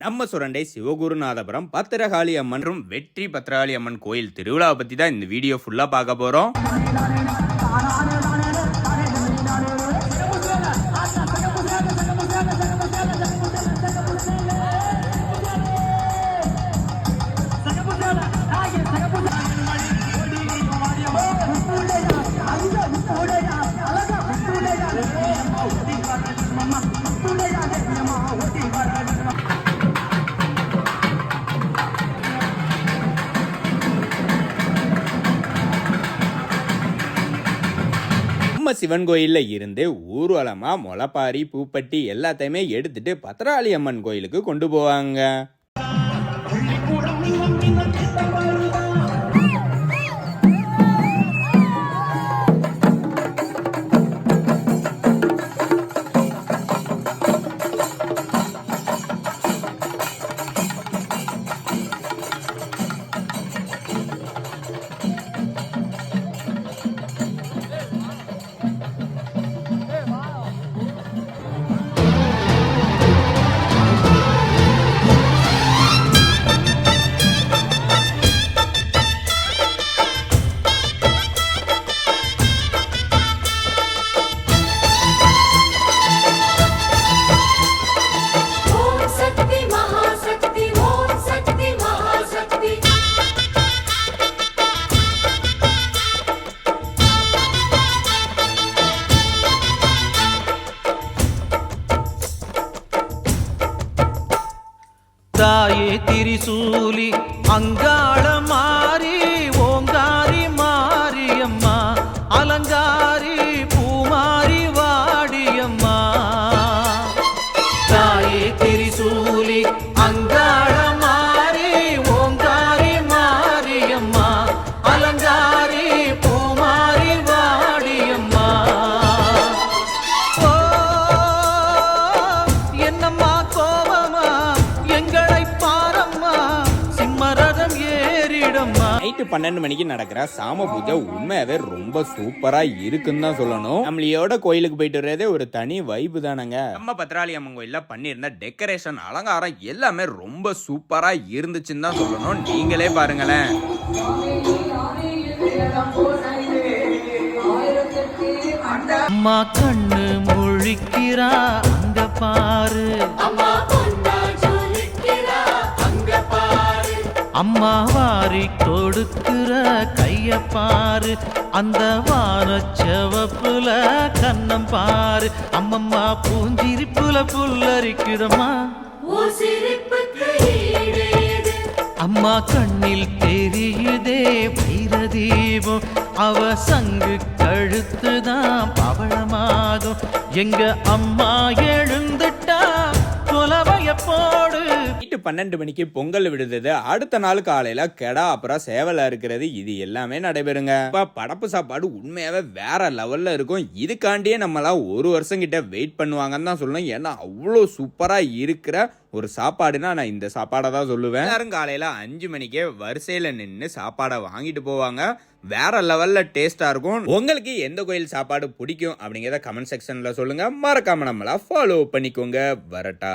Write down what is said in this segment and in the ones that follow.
நம்ம சுரண்டை சிவகுருநாதபுரம் பத்திரகாளி அம்மன் மற்றும் வெற்றி பத்திரகாளி அம்மன் கோயில் திருவிழாவை பத்தி தான் இந்த வீடியோ ஃபுல்லா பார்க்க போறோம். நம்ம சிவன் கோயிலில் இருந்து ஊர்வலமாக முளப்பாரி பூப்பட்டி எல்லாத்தையுமே எடுத்துட்டு பத்திரகாளி அம்மன் கோயிலுக்கு கொண்டு போவாங்க. തിരിസൂലി അങ്കാള பன்னெண்டு மணிக்கு நடக்கிற சாம பூஜை உண்மையாவே ரொம்ப சூப்பரா இருக்குன்னு தான் சொல்லணும். நம்மளையோட கோயிலுக்கு போயிட்டு வர்றதே ஒரு தனி வைப்பு தானங்க. நம்ம பத்ராளி அம்மன் கோயில பண்ணியிருந்த டெக்கரேஷன் அலங்காரம் எல்லாமே ரொம்ப சூப்பரா இருந்துச்சுன்னு தான் சொல்லணும். நீங்களே பாருங்களேன். அம்மா கண்ணு முழிக்கிறா அங்க பாரு. அம்மா வாரி கொடுக்கிற கைய பாரு அந்த வானச்சவப்புல கண்ணம் பாரு. அம்மம்மா பூஞ்சிரிப்புல புல்லரிக்குதம்மா. அம்மா கண்ணில் தெரியுதே வைர தீபம் அவ சங்கு கழுத்துதான் பவளமாகும். எங்க அம்மா எழுந்துட்டா கொலவைய போடு நைட்டு பன்னெண்டு மணிக்கு பொங்கல் விடுதது. அடுத்த நாள் காலையில கெடா அப்புறம் சேவலா இருக்கிறது இது எல்லாமே நடைபெறுங்க. இப்ப படப்பு சாப்பாடு உண்மையாவே வேற லெவல்ல இருக்கும். இதுக்காண்டியே நம்மளாம் ஒரு வருஷம் கிட்ட வெயிட் பண்ணுவாங்கன்னு தான் சொல்லணும். ஏன்னா அவ்வளோ சூப்பரா இருக்கிற ஒரு சாப்பாடுனா நான் இந்த சாப்பாடை தான் சொல்லுவேன். எல்லாரும் காலையில அஞ்சு மணிக்கே வரிசையில நின்று சாப்பாடை வாங்கிட்டு போவாங்க. வேற லெவல்ல டேஸ்டா இருக்கும். உங்களுக்கு எந்த கோயில் சாப்பாடு பிடிக்கும் அப்படிங்கிறத கமெண்ட் செக்ஷன்ல சொல்லுங்க. மறக்காம நம்மளா ஃபாலோ பண்ணிக்கோங்க. வரட்டா.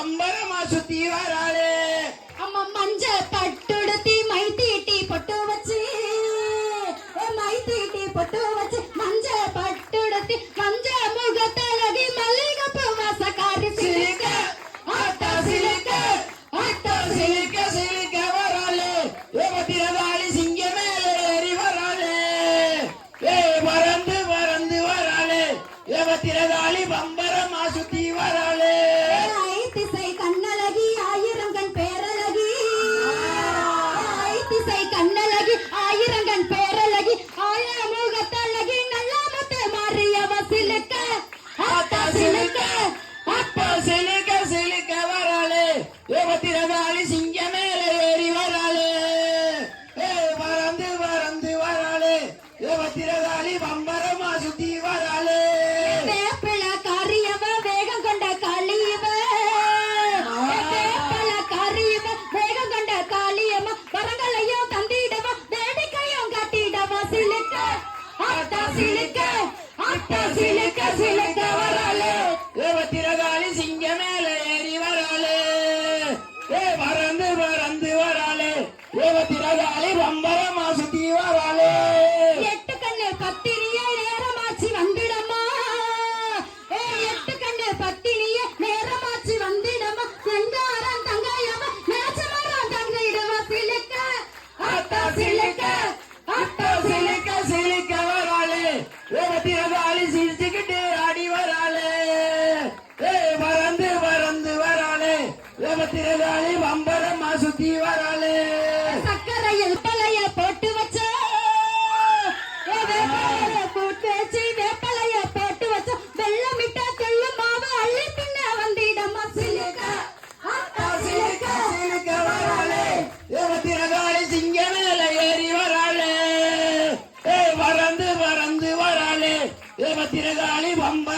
பம்பரமா சுத்தி வராளே அம்மா மஞ்ச பட்டுடுத்தி மை தீட்டி பொட்டு வச்சு மை தீட்டி பொட்டு வச்சு மஞ்ச பட்டுடுத்தி மஞ்ச முகத்தழகி மல்லிகை பூ வாசக்காரி சிலுக்க ஆட்டா சிலுக்க ஆட்டா சிலுக்க கை கண்ணலகி ஆயிரங்கன் பேரலகி ஆயிர மூகத்தழகி நல்லாமத்து மாறியவ சிலுக்க ஆத்தா சிலுக்க அப்பா சிலுக்க சிலுக்க வராளே. ஏவத்திரதாளி சிங்க மேல ஏறி வராளே. ஏ பறந்து பறந்து வராளே. ஏவத்திரதாளி லபத்திரதாளி வம்பரம் மாசுத்தி வராளே. சக்கரையில் பழைய போட்டு வச்ச. போட்டு வச்சு வேப்பலைய போட்டு வச்ச வெள்ளம் இட்டா தெல்லும் மாவு அள்ளி பின்ன வந்திடமா. சிலுக்கா. சிலுக்கா. சிலுக்கா வராளே. லபத்திரதாளி சிங்க மேல ஏறி வராளே. ஏ பறந்து பறந்து வம்ப